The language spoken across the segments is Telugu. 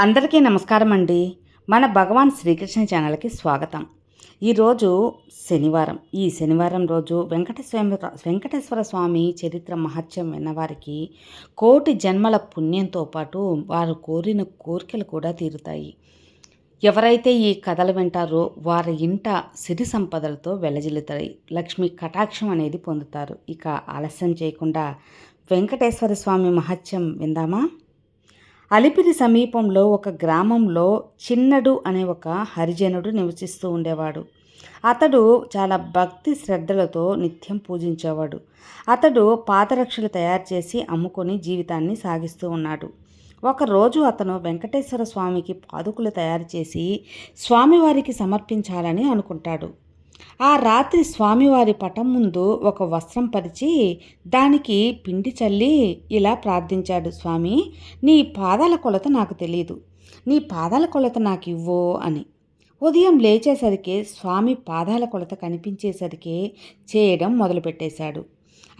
అందరికీ నమస్కారం అండి. మన భగవాన్ శ్రీకృష్ణ ఛానల్కి స్వాగతం. ఈరోజు శనివారం. ఈ శనివారం రోజు వెంకటేశ్వర వెంకటేశ్వర స్వామి చరిత్ర మహత్యం విన్నవారికి కోటి జన్మల పుణ్యంతో పాటు వారు కోరిన కోరికలు కూడా తీరుతాయి. ఎవరైతే ఈ కథలు వింటారో వారి ఇంట సిరి సంపదలతో వెలజిల్లుతాయి. లక్ష్మి కటాక్షం అనేది పొందుతారు. ఇక ఆలస్యం చేయకుండా వెంకటేశ్వర స్వామి మహత్యం విందామా? అలిపిరి సమీపంలో ఒక గ్రామంలో చిన్నడు అనే ఒక హరిజనుడు నివసిస్తూ ఉండేవాడు. అతడు చాలా భక్తి శ్రద్ధలతో నిత్యం పూజించేవాడు. అతడు పాదరక్షలు తయారు చేసి అమ్ముకొని జీవితాన్ని సాగిస్తూ ఉన్నాడు. ఒకరోజు అతను వెంకటేశ్వర స్వామికి పాదుకులు తయారు చేసి స్వామివారికి సమర్పించాలని అనుకుంటాడు. ఆ రాత్రి స్వామివారి పటం ముందు ఒక వస్త్రం పరిచి దానికి పిండి చల్లి ఇలా ప్రార్థించాడు స్వామి నీ పాదాల కొలత నాకు తెలియదు నీ పాదాల కొలత నాకు ఇవ్వో అని. ఉదయం లేచేసరికి స్వామి పాదాల కొలత కనిపించేసరికి చేయడం మొదలుపెట్టేశాడు.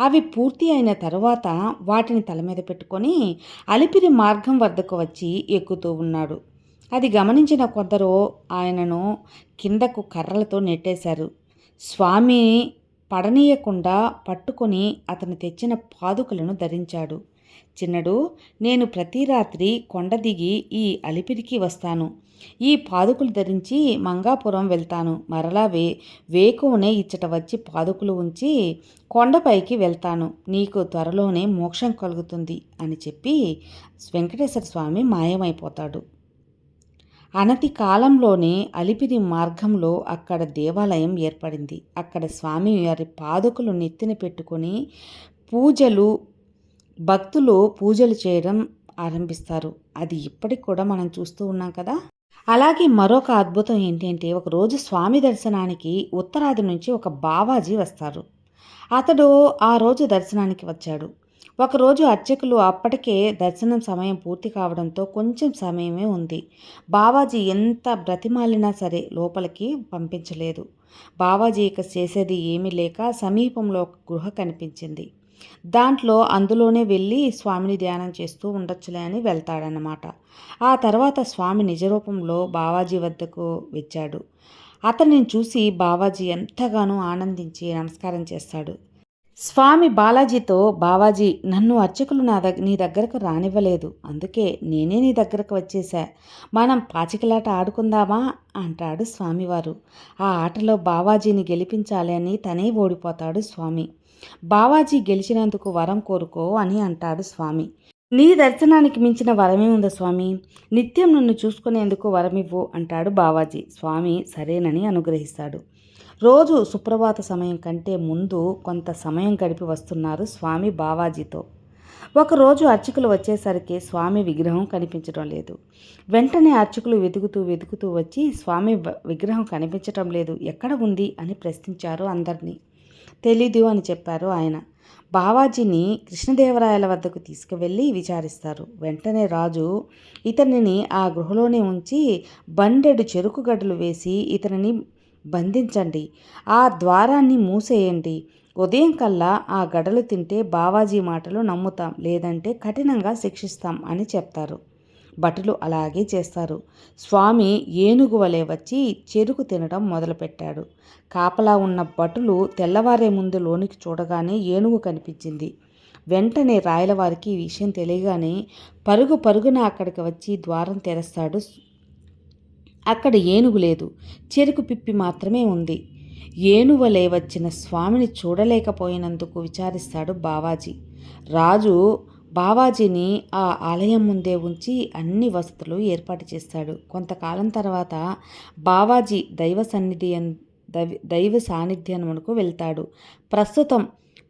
అవి పూర్తి అయిన తరువాత వాటిని తల మీద పెట్టుకొని అలిపిరి మార్గం వద్దకు వచ్చి ఎక్కుతూ ఉన్నాడు. అది గమనించిన కొందరు ఆయనను కిందకు కర్రలతో నెట్టేశారు. స్వామి పడనీయకుండా పట్టుకొని అతను తెచ్చిన పాదుకలను ధరించాడు. చిన్నడు నేను ప్రతి రాత్రి కొండ దిగి ఈ అలిపిరికి వస్తాను. ఈ పాదుకులు ధరించి మంగాపురం వెళ్తాను. మరలా వే వేకువనే ఇచ్చట వచ్చి పాదుకులు ఉంచి కొండపైకి వెళ్తాను. నీకు త్వరలోనే మోక్షం కలుగుతుంది అని చెప్పి వెంకటేశ్వర స్వామి మాయమైపోతాడు. అనతి కాలంలోనే అలిపిరి మార్గంలో అక్కడ దేవాలయం ఏర్పడింది. అక్కడ స్వామి వారి పాదుకలు నెత్తిన పెట్టుకొని పూజలు భక్తులు పూజలు చేయడం ఆరంభిస్తారు. అది ఇప్పటికి కూడా మనం చూస్తూ ఉన్నాం కదా. అలాగే మరొక అద్భుతం ఏంటంటే ఒకరోజు స్వామి దర్శనానికి ఉత్తరాది నుంచి ఒక బావాజీ వస్తారు. అతడు ఆ రోజు దర్శనానికి వచ్చాడు. ఒకరోజు అర్చకులు అప్పటికే దర్శనం సమయం పూర్తి కావడంతో కొంచెం సమయమే ఉంది. బావాజీ ఎంత బ్రతిమాలినా సరే లోపలికి పంపించలేదు. బావాజీ ఇక చేసేది ఏమీ లేక సమీపంలో ఒక గృహ కనిపించింది. దాంట్లో అందులోనే వెళ్ళి స్వామిని ధ్యానం చేస్తూ ఉండొచ్చులే అని వెళ్తాడనమాట ఆ తర్వాత స్వామి నిజరూపంలో బావాజీ వద్దకు వచ్చాడు. అతనిని చూసి బావాజీ ఎంతగానో ఆనందించి నమస్కారం చేస్తాడు. స్వామి బాలాజీతో బావాజీ నన్ను అర్చకులు నా దగ్గర నీ దగ్గరకు రానివ్వలేదు. అందుకే నేనే నీ దగ్గరకు వచ్చేసా మనం పాచికలాట ఆడుకుందామా? అంటాడు స్వామివారు. ఆ ఆటలో బావాజీని గెలిపించాలి అని తనే ఓడిపోతాడు స్వామి. బావాజీ గెలిచినందుకు వరం కోరుకో అని అంటాడు స్వామి. నీ దర్శనానికి మించిన వరమే ఉందా స్వామి. నిత్యం నన్ను చూసుకునేందుకు వరమివ్వు అంటాడు బావాజీ. స్వామి సరేనని అనుగ్రహిస్తాడు. రోజు సుప్రభాత సమయం కంటే ముందు కొంత సమయం గడిపి వస్తున్నారు స్వామి బావాజీతో. ఒకరోజు అర్చకులు వచ్చేసరికి స్వామి విగ్రహం కనిపించడం లేదు. వెంటనే అర్చకులు వెతుకుతూ వెతుకుతూ వచ్చి స్వామి విగ్రహం కనిపించటం లేదు. ఎక్కడ ఉంది అని ప్రశ్నించారు అందరినీ. తెలీదు అని చెప్పారు ఆయన. బావాజీని కృష్ణదేవరాయల వద్దకు తీసుకువెళ్ళి విచారిస్తారు. వెంటనే రాజు ఇతనిని ఆ గృహలోనే ఉంచి బండెడు చెరుకు గడ్డలు వేసి ఇతనిని బంధించండి. ఆ ద్వారాన్ని మూసేయండి. ఉదయం కల్లా ఆ గడలు తింటే బావాజీ మాటలు నమ్ముతాం లేదంటే కఠినంగా శిక్షిస్తాం అని చెప్తారు. భటులు అలాగే చేస్తారు. స్వామి ఏనుగు వలె వచ్చి చెరుకు తినడం మొదలుపెట్టాడు. కాపలా ఉన్న భటులు తెల్లవారే ముందు లోనికి చూడగానే ఏనుగు కనిపించింది. వెంటనే రాయలవారికి ఈ విషయం తెలియగానే పరుగు పరుగున అక్కడికి వచ్చి ద్వారం తెరస్తాడు అక్కడ ఏనుగు లేదు. చెరుకు పిప్పి మాత్రమే ఉంది. ఏనువలే వచ్చిన స్వామిని చూడలేకపోయినందుకు విచారిస్తాడు బావాజీ. రాజు బావాజీని ఆ ఆలయం ముందే ఉంచి అన్ని వసతులు ఏర్పాటు చేస్తాడు. కొంతకాలం తర్వాత బావాజీ దైవ సన్నిధి దైవ సాన్నిధ్యానికి వెళ్తాడు. ప్రస్తుతం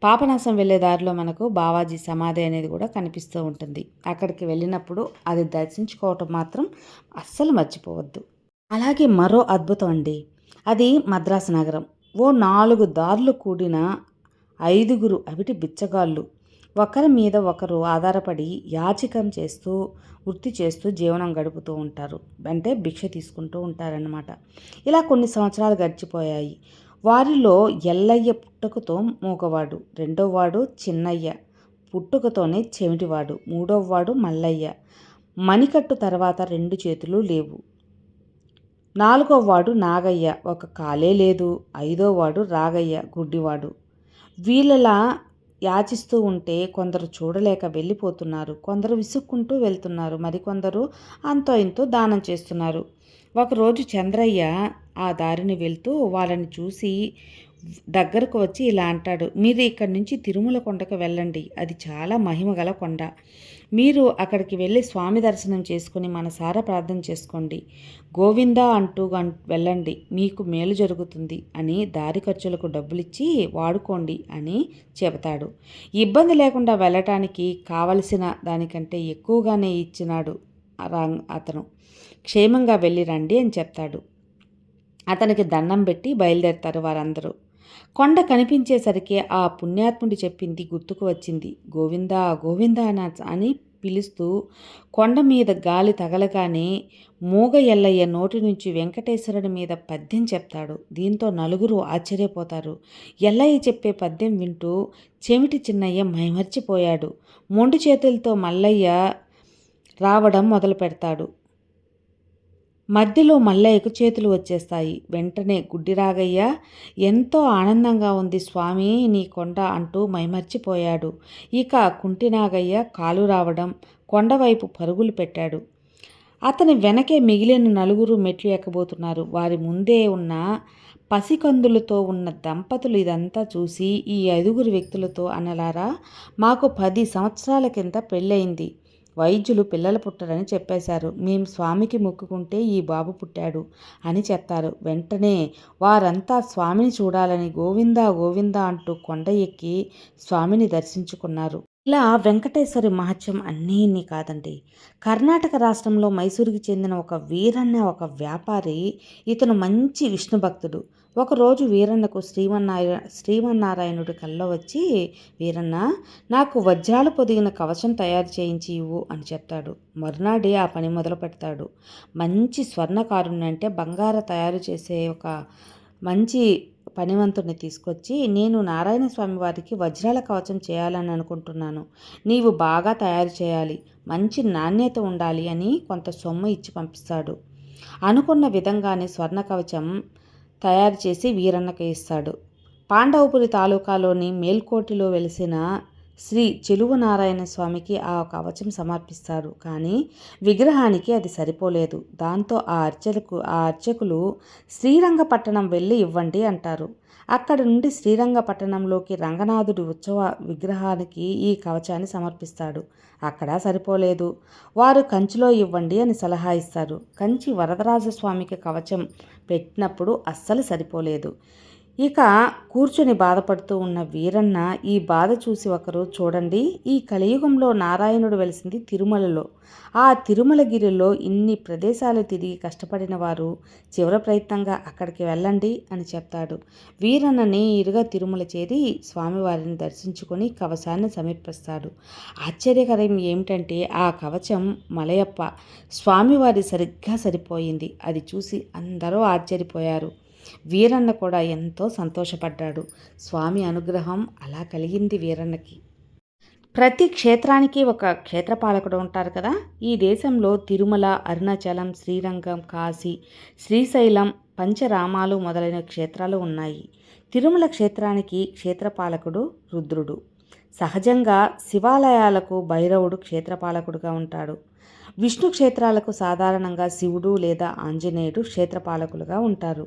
పాపనాశం వెళ్ళే దారిలో మనకు బావాజీ సమాధి అనేది కూడా కనిపిస్తూ ఉంటుంది. అక్కడికి వెళ్ళినప్పుడు అది దర్శించుకోవటం మాత్రం అస్సలు మర్చిపోవద్దు. అలాగే మరో అద్భుతం అండి. అది మద్రాసు నగరం. ఓ నాలుగు దారులు కూడిన ఐదుగురు అవిటి బిచ్చగాళ్ళు. ఒకరి మీద ఒకరు ఆధారపడి యాచికం చేస్తూ వృత్తి చేస్తూ జీవనం గడుపుతూ ఉంటారు. అంటే భిక్ష తీసుకుంటూ ఉంటారన్నమాట. ఇలా కొన్ని సంవత్సరాలు గడిచిపోయాయి. వారిలో ఎల్లయ్య పుట్టుకతో మూగవాడు రెండోవాడు చిన్నయ్య పుట్టుకతోనే చెవిటివాడు మూడోవాడు మల్లయ్య. మణికట్టు తర్వాత రెండు చేతులు లేవు. నాలుగో వాడు నాగయ్య ఒక కాలే లేదు. ఐదో వాడు రాగయ్య గుడ్డివాడు. వీళ్ళలా యాచిస్తూ ఉంటే కొందరు చూడలేక వెళ్ళిపోతున్నారు. కొందరు విసుక్కుంటూ వెళ్తున్నారు. మరికొందరు అంతో ఇంతో దానం చేస్తున్నారు. ఒకరోజు చంద్రయ్య ఆ దారిని వెళ్తూ వాళ్ళని చూసి దగ్గరకు వచ్చి ఇలా అంటాడు మీరు ఇక్కడి నుంచి తిరుమల కొండకు వెళ్ళండి. అది చాలా మహిమగల కొండ. మీరు అక్కడికి వెళ్ళి స్వామి దర్శనం చేసుకుని మనసారా ప్రార్థన చేసుకోండి. గోవిందా అంటూ వెళ్ళండి. మీకు మేలు జరుగుతుంది అని దారి ఖర్చులకు డబ్బులిచ్చి వాడుకోండి అని చెబుతాడు. ఇబ్బంది లేకుండా వెళ్ళటానికి కావలసిన దానికంటే ఎక్కువగానే ఇచ్చినాడు అతను. క్షేమంగా వెళ్ళి రండి అని చెప్తాడు. అతనికి దండం పెట్టి బయలుదేరుతారు వారందరూ. కొండ కనిపించేసరికి ఆ పుణ్యాత్ముడి చెప్పింది గుర్తుకు వచ్చింది. గోవిందా గోవిందా అని పిలుస్తూ కొండ మీద గాలి తగలగానే మూగ ఎల్లయ్య నోటి నుంచి వెంకటేశ్వరుడి మీద పద్యం చెప్తాడు. దీంతో నలుగురు ఆశ్చర్యపోతారు. ఎల్లయ్య చెప్పే పద్యం వింటూ చెమిటి చిన్నయ్య మైమర్చిపోయాడు. మొండు చేతులతో మల్లయ్య రావడం మొదలు పెడతాడు మధ్యలో మల్లయ్యకు చేతులు వచ్చేస్తాయి. వెంటనే గుడ్డిరాగయ్య ఎంతో ఆనందంగా ఉంది స్వామి నీ కొండ అంటూ మైమర్చిపోయాడు. ఇక కుంటినాగయ్య కాలు రావడం కొండవైపు పరుగులు పెట్టాడు. అతని వెనకే మిగిలిన నలుగురు మెట్లు ఎక్కబోతున్నారు. వారి ముందే ఉన్న పసికందులతో ఉన్న దంపతులు ఇదంతా చూసి ఈ ఐదుగురు వ్యక్తులతో అనలారా మాకు పది సంవత్సరాల కింద పెళ్ళయింది. వైద్యులు పిల్లలు పుట్టరని చెప్పేశారు. మేము స్వామికి మొక్కుకుంటే ఈ బాబు పుట్టాడు అని చెప్తారు వెంటనే వారంతా స్వామిని చూడాలని గోవిందా గోవిందా అంటూ కొండ ఎక్కి స్వామిని దర్శించుకున్నారు. ఇలా వెంకటేశ్వరి మహత్యం అన్నీ ఇన్ని కాదండి. కర్ణాటక రాష్ట్రంలో మైసూరుకి చెందిన ఒక వీరన్న ఒక వ్యాపారి ఇతను మంచి విష్ణు భక్తుడు. ఒకరోజు వీరన్నకు శ్రీమన్నారాయణ శ్రీమన్నారాయణుడి కల్లో వచ్చి వీరన్న నాకు వజ్రాలు పొదిగిన కవచం తయారు చేయించి ఇవ్వు అని చెప్తాడు మరునాడే ఆ పని మొదలు పెడతాడు. మంచి స్వర్ణకారుణ్ణి అంటే బంగార తయారు చేసే ఒక మంచి పనివంతుడిని తీసుకొచ్చి నేను నారాయణ స్వామి వారికి వజ్రాల కవచం చేయాలని అనుకుంటున్నాను. నీవు బాగా తయారు చేయాలి. మంచి నాణ్యత ఉండాలి అని కొంత సొమ్ము ఇచ్చి పంపిస్తాడు. అనుకున్న విధంగానే స్వర్ణ కవచం తయారు చేసి వీరన్నకు ఇస్తాడు. పాండవపురి తాలూకాలోని మేల్కోటిలో వెలిసిన శ్రీ చెలువనారాయణ స్వామికి ఆ కవచం సమర్పిస్తారు. కానీ విగ్రహానికి అది సరిపోలేదు. దాంతో ఆ అర్చలకు ఆ అర్చకులు శ్రీరంగపట్టణం వెళ్ళి ఇవ్వండి అంటారు. అక్కడి నుండి శ్రీరంగపట్టణంలోకి రంగనాథుడి ఉత్సవ విగ్రహానికి ఈ కవచాన్ని సమర్పిస్తాడు. అక్కడ సరిపోలేదు. వారు కంచిలో ఇవ్వండి అని సలహా ఇస్తారు. కంచి వరదరాజస్వామికి కవచం పెట్టినప్పుడు అస్సలు సరిపోలేదు. ఇక కూర్చొని బాధపడుతూ ఉన్న వీరన్న ఈ బాధ చూసి ఒకరు చూడండి ఈ కలియుగంలో నారాయణుడు వెలిసింది తిరుమలలో. ఆ తిరుమలగిరిలో ఇన్ని ప్రదేశాలు తిరిగి కష్టపడిన వారు చివరి ప్రయత్నంగా అక్కడికి వెళ్ళండి అని చెప్తాడు. వీరన్న నేరుగా తిరుమల చేరి స్వామివారిని దర్శించుకొని కవచాన్ని సమర్పిస్తాడు ఆశ్చర్యకరం ఏమిటంటే ఆ కవచం మలయప్ప. స్వామివారి సరిగ్గా సరిపోయింది. అది చూసి అందరూ ఆశ్చర్యపోయారు. వీరన్న కూడా ఎంతో సంతోషపడ్డాడు. స్వామి అనుగ్రహం అలా కలిగింది వీరన్నకి. ప్రతి క్షేత్రానికి ఒక క్షేత్రపాలకుడు ఉంటారు కదా? ఈ దేశంలో తిరుమల అరుణాచలం శ్రీరంగం కాశీ శ్రీశైలం పంచరామాలు మొదలైన క్షేత్రాలు ఉన్నాయి. తిరుమల క్షేత్రానికి క్షేత్రపాలకుడు రుద్రుడు. సహజంగా శివాలయాలకు భైరవుడు క్షేత్రపాలకుడుగా ఉంటాడు. విష్ణు క్షేత్రాలకు సాధారణంగా శివుడు లేదా ఆంజనేయుడు క్షేత్రపాలకులుగా ఉంటారు.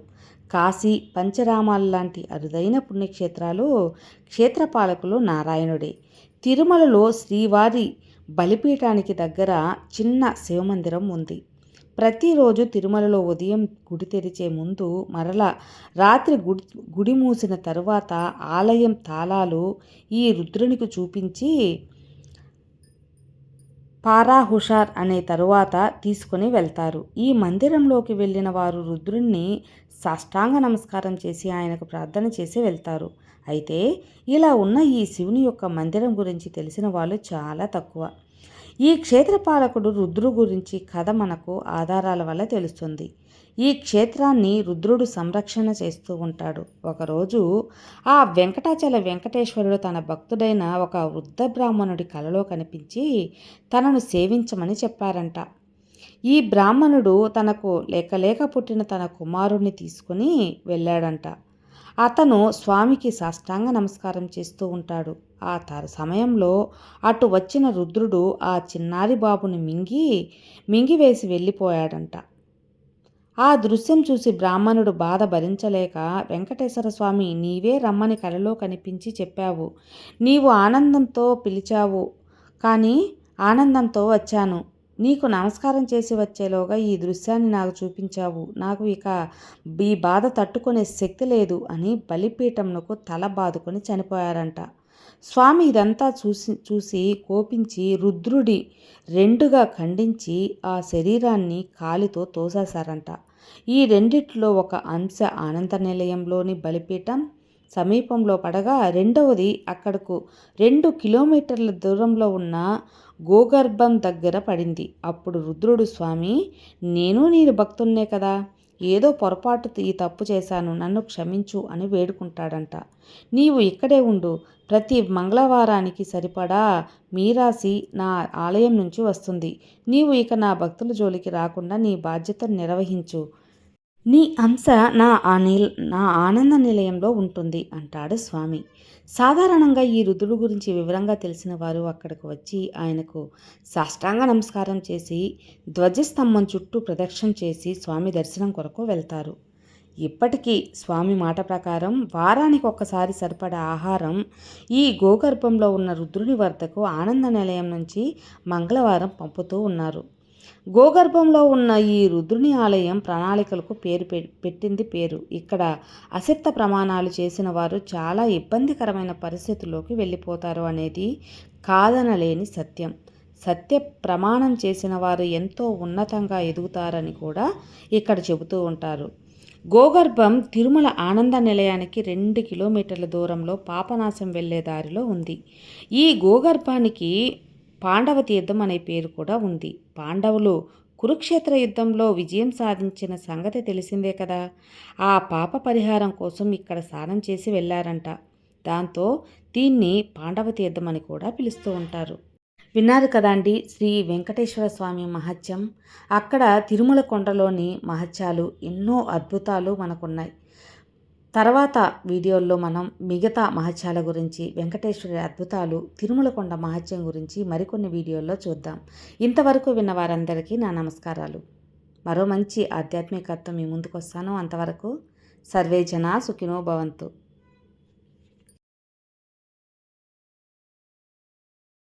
కాశీ పంచరామాల లాంటి అరుదైన పుణ్యక్షేత్రాలు క్షేత్రపాలకులు నారాయణుడే. తిరుమలలో శ్రీవారి బలిపీఠానికి దగ్గర చిన్న శివమందిరం ఉంది. ప్రతిరోజు తిరుమలలో ఉదయం గుడి తెరిచే ముందు మరల రాత్రి గుడి గుడి మూసిన తరువాత ఆలయం తాళాలు ఈ రుద్రునికి చూపించి పారా హుషార్ అనే తరువాత తీసుకుని వెళ్తారు. ఈ మందిరంలోకి వెళ్ళిన వారు రుద్రుణ్ణి సాష్టాంగ నమస్కారం చేసి ఆయనకు ప్రార్థన చేసి వెళ్తారు. అయితే ఇలా ఉన్న ఈ శివుని యొక్క మందిరం గురించి తెలిసిన వాళ్ళు చాలా తక్కువ. ఈ క్షేత్రపాలకుడు రుద్రుడు గురించి కథ మనకు ఆధారాల వల్ల తెలుస్తుంది. ఈ క్షేత్రాన్ని రుద్రుడు సంరక్షణ చేస్తూ ఉంటాడు. ఒకరోజు ఆ వెంకటాచల వెంకటేశ్వరుడు తన భక్తుడైన ఒక వృద్ధ బ్రాహ్మణుడి కలలో కనిపించి తనను సేవించమని చెప్పారంట. ఈ బ్రాహ్మణుడు తనకు లేక లేక పుట్టిన తన కుమారుణ్ణి తీసుకుని వెళ్ళాడంట. అతను స్వామికి సాష్టాంగ నమస్కారం చేస్తూ ఉంటాడు. ఆ తర సమయంలో అటు వచ్చిన రుద్రుడు ఆ చిన్నారి బాబుని మింగి మింగివేసి వెళ్ళిపోయాడంట. ఆ దృశ్యం చూసి బ్రాహ్మణుడు బాధ భరించలేక వెంకటేశ్వర స్వామి నీవే రమ్మని కలలో కనిపించి చెప్పావు. నీవు ఆనందంతో పిలిచావు. కానీ ఆనందంతో వచ్చాను. నీకు నమస్కారం చేసి వచ్చేలోగా ఈ దృశ్యాన్ని నాకు చూపించావు. నాకు ఇక ఈ బాధ తట్టుకునే శక్తి లేదు అని బలిపీఠంకు తల బాదుకొని చనిపోయారంట. స్వామి ఇదంతా చూసి చూసి కోపించి రుద్రుడి రెండుగా ఖండించి ఆ శరీరాన్ని కాలితో తోసేశారంట. ఈ రెండిట్లో ఒక అంశ ఆనంద నిలయంలోని బలిపీఠం సమీపంలో పడగా రెండవది అక్కడకు రెండు కిలోమీటర్ల దూరంలో ఉన్న గోగర్భం దగ్గర పడింది. అప్పుడు రుద్రుడు స్వామి నేను నేను భక్తున్నే కదా. ఏదో పొరపాటు ఈ తప్పు చేశాను. నన్ను క్షమించు అని వేడుకుంటాడంట. నీవు ఇక్కడే ఉండు. ప్రతి మంగళవారానికి సరిపడా మీరాసి నా ఆలయం నుంచి వస్తుంది. నీవు ఇక నా భక్తుల జోలికి రాకుండా నీ బాధ్యతను నిర్వహించు. నీ అంశ నా అనిల్ నా ఆనంద నిలయంలో ఉంటుంది అంటాడు స్వామి. సాధారణంగా ఈ రుద్రుడు గురించి వివరంగా తెలిసిన వారు అక్కడికి వచ్చి ఆయనకు సాష్టాంగ నమస్కారం చేసి ధ్వజస్తంభం చుట్టూ ప్రదక్షిణ చేసి స్వామి దర్శనం కొరకు వెళ్తారు. ఇప్పటికీ స్వామి మాట ప్రకారం వారానికి ఒక్కసారి సరిపడా ఆహారం ఈ గోగర్భంలో ఉన్న రుద్రుని వద్దకు ఆనంద నిలయం నుంచి మంగళవారం పంపుతూ ఉన్నారు. గోగర్భంలో ఉన్న ఈ రుద్రుని ఆలయం ప్రణాళికలకు పేరు పెట్టింది పేరు. ఇక్కడ అసక్త ప్రమాణాలు చేసిన వారు చాలా ఇబ్బందికరమైన పరిస్థితుల్లోకి వెళ్ళిపోతారు అనేది కాదనలేని సత్యం. సత్య ప్రమాణం చేసిన వారు ఎంతో ఉన్నతంగా ఎదుగుతారని కూడా ఇక్కడ చెబుతూ ఉంటారు. గోగర్భం తిరుమల ఆనంద నిలయానికి రెండు కిలోమీటర్ల దూరంలో పాపనాశం వెళ్ళే దారిలో ఉంది. ఈ గోగర్భానికి పాండవ తీర్థం అనే పేరు కూడా ఉంది. పాండవులు కురుక్షేత్ర యుద్ధంలో విజయం సాధించిన సంగతి తెలిసిందే కదా. ఆ పాప పరిహారం కోసం ఇక్కడ స్నానం చేసి వెళ్ళారంట. దాంతో దీన్ని పాండవ తీర్థం అని కూడా పిలుస్తూ ఉంటారు. విన్నారు కదండి శ్రీ వెంకటేశ్వర స్వామి మహత్యం. అక్కడ తిరుమల కొండలోని మహత్యాలు ఎన్నో అద్భుతాలు మనకున్నాయి. తర్వాత వీడియోల్లో మనం మిగతా మహత్యాల గురించి వెంకటేశ్వరి అద్భుతాలు తిరుమలకొండ మహత్యం గురించి మరికొన్ని వీడియోల్లో చూద్దాం. ఇంతవరకు విన్న వారందరికీ నా నమస్కారాలు. మరో మంచి ఆధ్యాత్మికత్వం మీ ముందుకు వస్తాను అంతవరకు సర్వే జనా సుఖినో భవంతు.